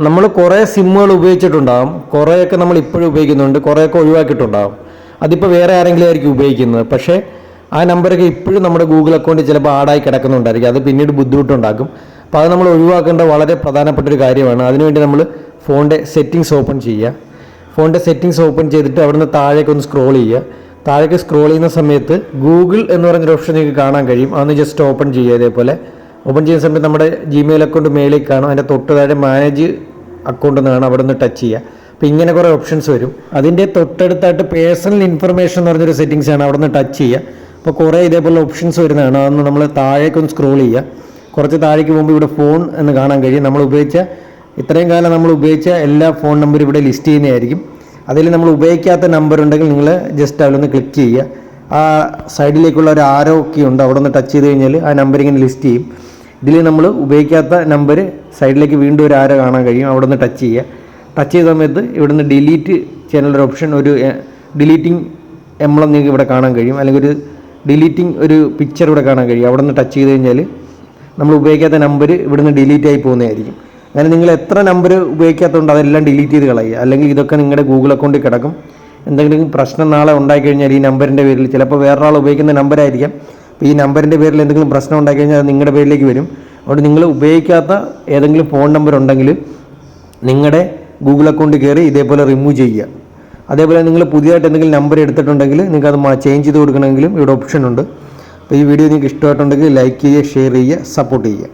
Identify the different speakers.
Speaker 1: നമ്മൾ കുറേ സിമ്മുകൾ ഉപയോഗിച്ചിട്ടുണ്ടാകും കുറേയൊക്കെ നമ്മൾ ഇപ്പോഴും ഉപയോഗിക്കുന്നുണ്ട്. കുറേയൊക്കെ ഒഴിവാക്കിയിട്ടുണ്ടാകും അതിപ്പോൾ വേറെ ആരെങ്കിലും ആയിരിക്കും ഉപയോഗിക്കുന്നത്. പക്ഷേ ആ നമ്പറൊക്കെ ഇപ്പോഴും നമ്മുടെ ഗൂഗിൾ അക്കൗണ്ടിൽ ചിലപ്പോൾ ആഡായി കിടക്കുന്നുണ്ടായിരിക്കും. അത് പിന്നീട് ബുദ്ധിമുട്ടുണ്ടാക്കും. അപ്പോൾ അത് നമ്മൾ ഒഴിവാക്കേണ്ട വളരെ പ്രധാനപ്പെട്ട ഒരു കാര്യമാണ്. അതിനുവേണ്ടി നമ്മൾ ഫോണിന്റെ സെറ്റിങ്സ് ഓപ്പൺ ചെയ്യുക. ഫോണിന്റെ സെറ്റിങ്സ് ഓപ്പൺ ചെയ്തിട്ട് അവിടുന്ന് താഴേക്ക് ഒന്ന് സ്ക്രോൾ ചെയ്യുക. താഴേക്ക് സ്ക്രോൾ ചെയ്യുന്ന സമയത്ത് ഗൂഗിൾ എന്ന് പറഞ്ഞൊരു ഓപ്ഷൻ നിങ്ങൾക്ക് കാണാൻ കഴിയും. അതൊന്ന് ജസ്റ്റ് ഓപ്പൺ ചെയ്യുക ഇതേപോലെ. ഓപ്പൺ ചെയ്യുന്ന സമയത്ത് നമ്മുടെ ജിമെയിൽ അക്കൗണ്ട് മേലേക്ക് കാണും. അതിന്റെ തൊട്ട് താഴെ മാനേജ് അക്കൗണ്ട് എന്ന് കാണാം അവിടെ നിന്ന് ടച്ച് ചെയ്യുക. അപ്പോൾ ഇങ്ങനെ കുറേ ഓപ്ഷൻസ് വരും. അതിന്റെ തൊട്ടടുത്തായിട്ട് പേഴ്സണൽ ഇൻഫർമേഷൻ എന്ന് പറഞ്ഞൊരു സെറ്റിങ്സ് ആണ് അവിടെ നിന്ന് ടച്ച് ചെയ്യുക. അപ്പോൾ കുറേ ഇതേപോലെ ഓപ്ഷൻസ് വരുന്നതാണ്. അതൊന്ന് നമ്മൾ താഴേക്കൊന്ന് സ്ക്രോൾ ചെയ്യുക. കുറച്ച് താഴേക്ക് പോകുമ്പോൾ ഇവിടെ ഫോൺ എന്ന് കാണാൻ കഴിയും. നമ്മൾ ഉപയോഗിച്ച ഇത്രയും കാലം നമ്മൾ ഉപയോഗിച്ച എല്ലാ ഫോൺ നമ്പറും ഇവിടെ ലിസ്റ്റ് ചെയ്യുന്നതായിരിക്കും. അതിൽ നമ്മൾ ഉപയോഗിക്കാത്ത നമ്പർ ഉണ്ടെങ്കിൽ നിങ്ങൾ ജസ്റ്റ് അതിലൊന്ന് ക്ലിക്ക് ചെയ്യുക. ആ സൈഡിലേക്കുള്ള ഒരു ആരോ ഒക്കെ ഉണ്ട്. അവിടെ ഒന്ന് ടച്ച് ചെയ്ത് കഴിഞ്ഞാൽ ആ നമ്പർ ഇങ്ങനെ ലിസ്റ്റ് ചെയ്യും. ഇതിൽ നമ്മൾ ഉപയോഗിക്കാത്ത നമ്പർ സൈഡിലേക്ക് വീണ്ടും ഒരു ആരോ കാണാൻ കഴിയും. അവിടെ നിന്ന് ടച്ച് ചെയ്യുക. ടച്ച് ചെയ്ത സമയത്ത് ഇവിടുന്ന് ഡിലീറ്റ് ചെയ്യാനുള്ളൊരു ഓപ്ഷൻ ഒരു ഡിലീറ്റിംഗ് എംബ്ലം നിങ്ങൾക്ക് ഇവിടെ കാണാൻ കഴിയും. അല്ലെങ്കിൽ ഒരു ഡിലീറ്റിംഗ് ഒരു പിക്ചർ ഇവിടെ കാണാൻ കഴിയും. അവിടെ നിന്ന് ടച്ച് ചെയ്ത് കഴിഞ്ഞാൽ നമ്മൾ ഉപയോഗിക്കാത്ത നമ്പർ ഇവിടുന്ന് ഡിലീറ്റ് ആയി പോകുന്നതായിരിക്കും. അങ്ങനെ നിങ്ങൾ എത്ര നമ്പർ ഉപയോഗിക്കാത്തതുകൊണ്ട് അതെല്ലാം ഡിലീറ്റ് ചെയ്ത് കളയുക. അല്ലെങ്കിൽ ഇതൊക്കെ നിങ്ങളുടെ ഗൂഗിൾ അക്കൗണ്ടിൽ കിടക്കും. എന്തെങ്കിലും പ്രശ്നം നാളെ ഉണ്ടായിക്കഴിഞ്ഞാൽ ഈ നമ്പറിന്റെ പേരിൽ ചിലപ്പോൾ വേറൊരാൾ ഉപയോഗിക്കുന്ന നമ്പറായിരിക്കാം അപ്പോൾ ഈ നമ്പറിന്റെ പേരിൽ എന്തെങ്കിലും പ്രശ്നം ഉണ്ടായിക്കഴിഞ്ഞാൽ അത് നിങ്ങളുടെ പേരിലേക്ക് വരും. അതുകൊണ്ട് നിങ്ങൾ ഉപയോഗിക്കാത്ത ഏതെങ്കിലും ഫോൺ നമ്പർ ഉണ്ടെങ്കിൽ നിങ്ങളുടെ ഗൂഗിൾ അക്കൗണ്ട് കയറി ഇതേപോലെ റിമൂവ് ചെയ്യുക. അതേപോലെ നിങ്ങൾ പുതിയതായിട്ട് എന്തെങ്കിലും നമ്പർ എടുത്തിട്ടുണ്ടെങ്കിൽ നിങ്ങൾക്ക് അത് ചേഞ്ച് ചെയ്ത് കൊടുക്കണമെങ്കിലും ഇവിടെ ഓപ്ഷൻ ഉണ്ട്. അപ്പോൾ ഈ വീഡിയോ നിങ്ങൾക്ക് ഇഷ്ടമായിട്ടുണ്ടെങ്കിൽ ലൈക്ക് ചെയ്യുക ഷെയർ ചെയ്യുക സപ്പോർട്ട് ചെയ്യുക.